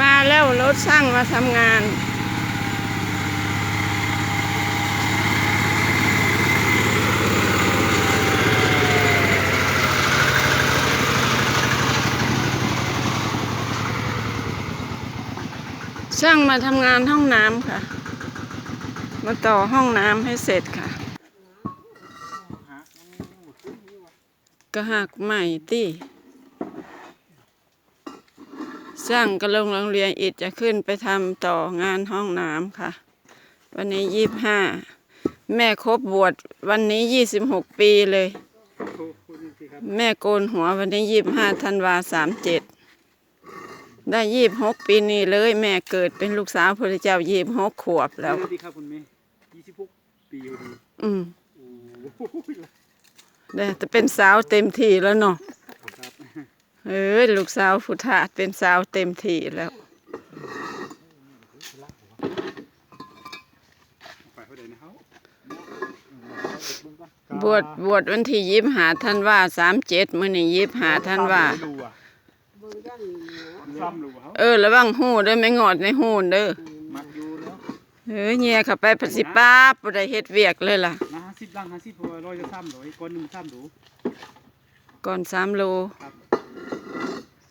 มาแล้วรถช่างมาทำงาน ช่างมาทำงานห้องน้ำค่ะ มาต่อห้องน้ำให้เสร็จค่ะก็หักใหม่ตี สร้างกระลงโรงเรียนอิฐจะขึ้นไปทำต่องานห้องน้ำค่ะ วันนี้ยี่ห้าแม่ครบบวชวันนี้ยี่สิบหกปีเลย แม่โกนหัววันนี้ยี่ห้าธันวาสามเจ็ดได้ยี่หกปีนี้เลย แม่เกิดเป็นลูกสาวพระเจ้ายี่หกขวบแล้วสวัสดีครับคุณเมย์ยี่สิบหกปีพอดีอืมโอ้โหได้แต่เป็นสาวเต็มที่แล้วเนาะครับ เอ้ยลูกสาวพุทธาเป็นสาวเต็มที่แล้วไปเท่าไหร่นะครับบวชบวชวันที่ยิบหาท่านว่าสามเจ็ดมื้อนี้ยิบหาท่านว่าดูอะซ้ำดูเขาเออระวังหูเด้อไม่งอดในหูเด้อมักอยู่แล้วเอ้ยเงียเข้าไปปสิป้าบบ่ได้เฮ็ดเวียกเลยล่ะนะห้าสิบลังห้าสิบเพราะว่าร้อยจะซ้ำร้อยก้อนหนึ่งซ้ำดูก่อนสามโลค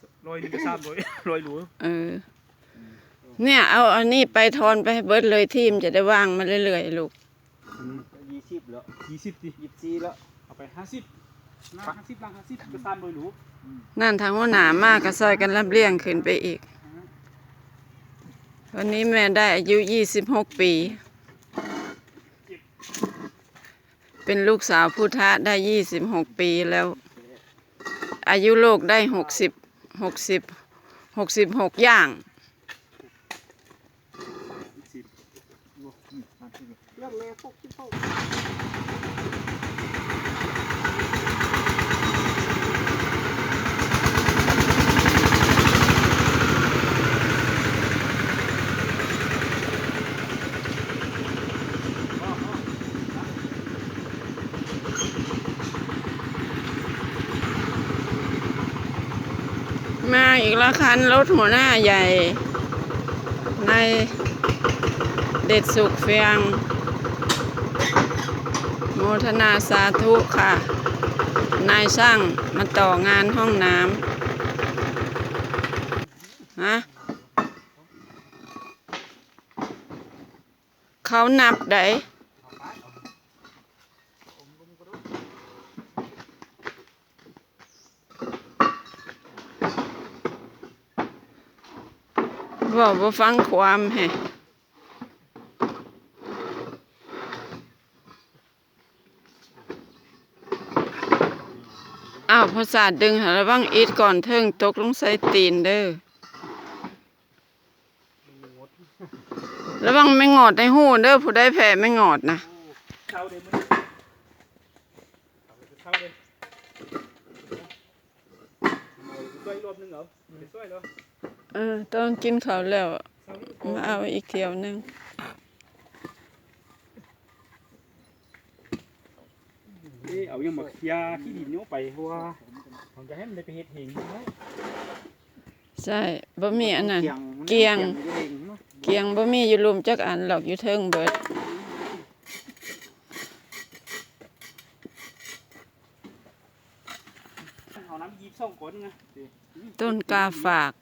รับร้อยหนึงจะซ้ำร้อยร้อยหลูเออ เนี่ย เอาอันนี้ไปทอนไปให้เบิดเลยทีมจะได้ว่างมาเรื่อยๆลูก ยี่สิบแล้วยี่สิบดิยี่สิบสี่แล้วเอาไปห้าสิบนะห้าสิบลังห้าสิบจะซ้ำร้อยหลูนั่นทางหัวหน้ามากก็ซอยกันลำเลียงขึ้นไปอีก วันนี้แม่ได้อายุยี่สิบหกปี เป็นลูกสาวพุทธะได้ยี่สิบหกปีแล้ว อายุโลกได้หกสิบหกสิบหกสิบหกอย่าง เริ่มเลยหกสิบหก มาอีกล้วคันรถหัวหน้าใหญ่ ในเด็ดสุขเฟียง โมทนาสาธุค่ะ นายช่างมาต่องานห้องน้ำฮะเขานับได้ บอกว่าฟังความแฮะอ้าวภาษาทดึงหาระวังอีดก่อนเทิงตกลงใส่ตีนเด้อระวังไม่งอดในหูเด้อผู้ได้แผลไม่งอดนะเข้าเดี๋ยมึงเข้าเลยช่วยรอบนึงเหรอช่วยเหรอ เออ ต้องกินข้าวแล้ว มาเอาอีกเที่ยวหนึงเอ้ยเอายังมาเคลียร์ที่ดินเนาะไปเพราะว่าผมจะให้มันได้ไปเฮ็ดเองเนาะใช่บ่มีอันนั้นมันเกียงมันเองเนาะเกียงบ่มีอยู่รุมจักอันหรอกอยู่เทิงเบิด เอาน้ำยีบส่องก่อนไงต้นกาฝาก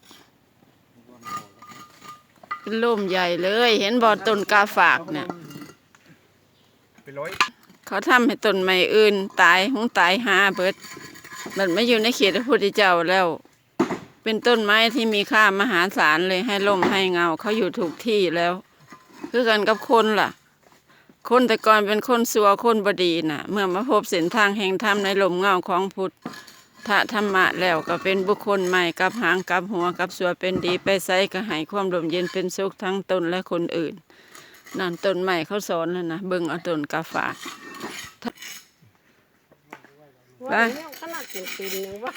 เป็นล่มใหญ่เลย เห็นบ่ต้นกาฝากเนี่ยไปร้อยเขาทำให้ต้นไม้อื่น ตายหงตายหาเบิด มันไม่อยู่ในเขตพระพุทธเจ้าแล้ว เป็นต้นไม้ที่มีค่ามหาศาลเลยให้ล่มให้เงาเขาอยู่ถูกที่แล้ว คือกันกับคนล่ะ คนแต่ก่อนเป็นคนสัวคนบดีน่ะ เมื่อมาพบเส้นทางแห่งธรรมในลมเงาของพุทธ ธรรมะแล้วก็เป็นบุคคลใหม่กับหางกับหัวกับสัวเป็นดีไปไสก็ให้ความลมเย็นเป็นสุขทั้งตนและคนอื่น นั่นต้นใหม่เขาสอนแล้วนะเบิ่งเอาต้นกาฝากว่าเนี่ยขนาดเป็นปีนึงว่า